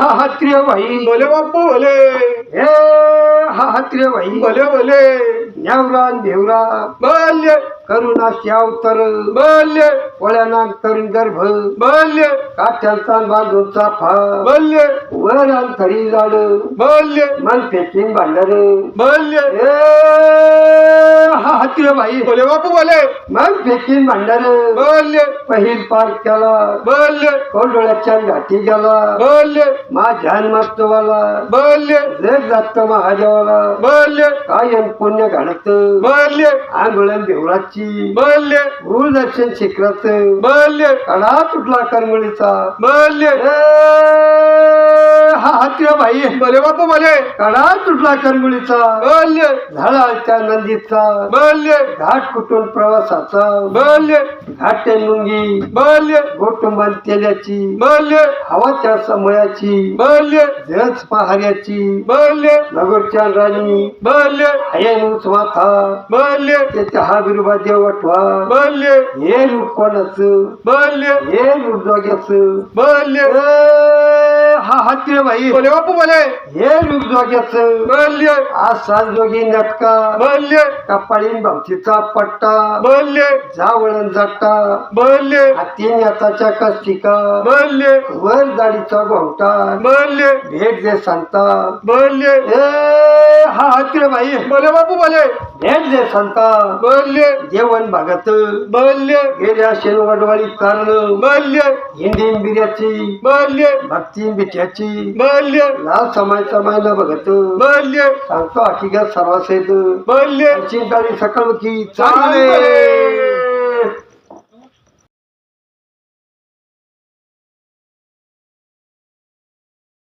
हात्रिय भाई भले बाप्पू भले हे हा हात्रिय भाई भले भले न्यावरा देवरा बल्य करुणाशी अवतर बल्य वळ्याना करून गर्भ बल्य काठ्यांचा बांधूचा फा बल्य वर अंतरी झाड बल्य मन फेकीन भांडार बल्य हा हात्रिय भाई भले बाप्पू भले मन फेकीन भांडार. बल्य पहिल पार केला. बल्य कोंडोळ्याच्या घाटी गेला. बल्य माझ्या मस्तवाला बल्य जग जात महादेवाला. बल्य कायम पुण्य घडत. बल्य आंदोलन देवळाची बल्य गुरुदर्शन शिखरात. बल्य कडा तुटला करमळीचा. बल्य ए, हा हात्या भाई भले बाप्पू भले कडा तुटला करमळीचा बल्य झाडाच्या नंदीचा. बल्य घाट कुटून प्रवासाचा? बल्य घाटे मुंगी बल्य गोटुंबात तेल्याची बल्य हवाच्या समयाची. बल्य जच पहाऱ्याची. बल्य नगरच्या राणी. बल्य हयनुस माथा बल्य त्याच्या हा बिरुबा देव वटवा बल्य हे रूप कोणाचं? बल्य हे रूप जोग्याचं. बल्य हा हात्य बाई. भले बाप्पू भले हे रूप जोग्याचं. आज सात जोगी नटका. बल्य कपाळीन भावतीचा पट्टा. बल्य जावळण जाटा बल्य हाती नेताच्या कस्तिका. बल्य वर दाढीचा घोंटा बल्य भेट दे संता. बल्य ए हा हात्य बाई. भले बाप्पू भले भेट दे संता. बल्य जेवण भागत. बल्य गेल्या शेनवडवाडी कारण. बल्य हिंदी बिर्याची. बल्य भक्ती बिट्याची बल्य. लाल समायचा महिना बघत. बल्य. सांगतो हकीकत सर्वांस येत बल्य. चिंताळी सकाळ की. चांगले.